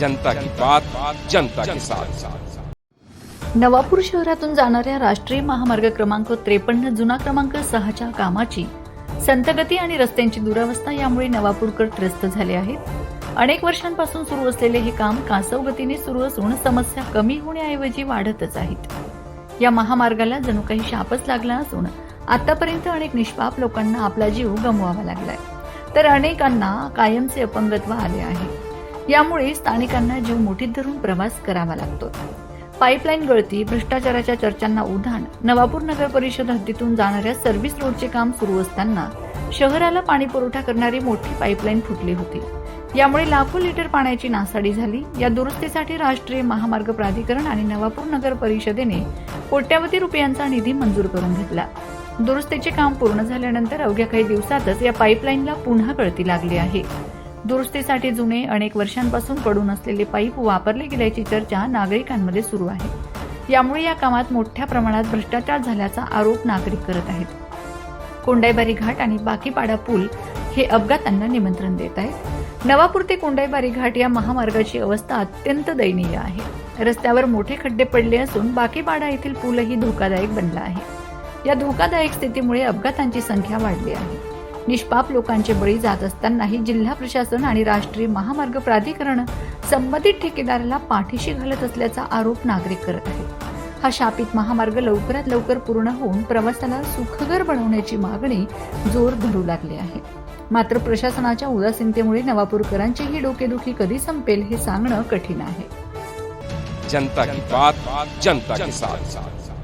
जनता की बात जनता के साथ। नवापूर शहरातून जाणाऱ्या राष्ट्रीय महामार्ग क्रमांक त्रेपन्न जुना क्रमांक सहाच्या कामाची संतगती आणि रस्त्यांची दुरावस्था यामुळे नवापूरकर त्रस्त झाले आहेत. अनेक वर्षांपासून सुरू असलेले हे काम कासव गतीने सुरू असून समस्या कमी होण्याऐवजी वाढतच आहेत. या महामार्गाला जणू काही शापच लागला असून आतापर्यंत अनेक निष्पाप लोकांना आपला जीव गमवावा लागलाय. तर अनेकांना कायमचे अपंगत्व आले आहे. यामुळे स्थानिकांना जीव मुठीत धरून प्रवास करावा लागतो. पाईपलाईन गळती भ्रष्टाचाराच्या चर्चांना उधाण नवापूर नगर परिषद हद्दीतून जाणाऱ्या सर्व्हिस रोडचे काम सुरू असताना शहराला पाणी पुरवठा करणारी मोठी पाईपलाईन फुटली होती. यामुळे लाखो लिटर पाण्याची नासाडी झाली. या दुरुस्तीसाठी राष्ट्रीय महामार्ग प्राधिकरण आणि नवापूर नगर परिषदेने कोट्यावधी रुपयांचा निधी मंजूर करून घेतला. दुरुस्तीचे काम पूर्ण झाल्यानंतर अवघ्या काही दिवसातच या पाईपलाईनला पुन्हा गळती लागली आहे. दुरुस्तीसाठी जुने अनेक वर्षांपासून पडून असलेले पाईप वापरले गेल्याची चर्चा नागरिकांमध्ये सुरू आहे. यामुळे या कामात मोठ्या प्रमाणात भ्रष्टाचार झाल्याचा आरोप नागरिक करत आहेत. कोंडाईबारी घाट आणि बाकीपाडा पूल हे अपघातांना निमंत्रण देत आहेत. नवापूर ते कोंडाईबारी घाट या महामार्गाची अवस्था अत्यंत दयनीय आहे. रस्त्यावर मोठे खड्डे पडले असून बाकीपाडा येथील पूलही धोकादायक बनला आहे. या धोकादायक स्थितीमुळे अपघातांची संख्या वाढली आहे. निष्पाप लोकांचे बळी जात असतानाही जिल्हा प्रशासन आणि राष्ट्रीय महामार्ग प्राधिकरण संबंधित ठेकेदाराला पाठीशी घालत असल्याचा आरोप नागरिक करत आहेत. हा शापित महामार्ग लवकरात लवकर पूर्ण होऊन प्रवासाला सुखकर बनवण्याची मागणी जोर धरू लागली आहे. मात्र प्रशासनाच्या उदासीनतेमुळे नवापूरकरांची ही डोकेदुखी कधी संपेल हे सांगणं कठीण आहे. जनता की बात जनता के साथ.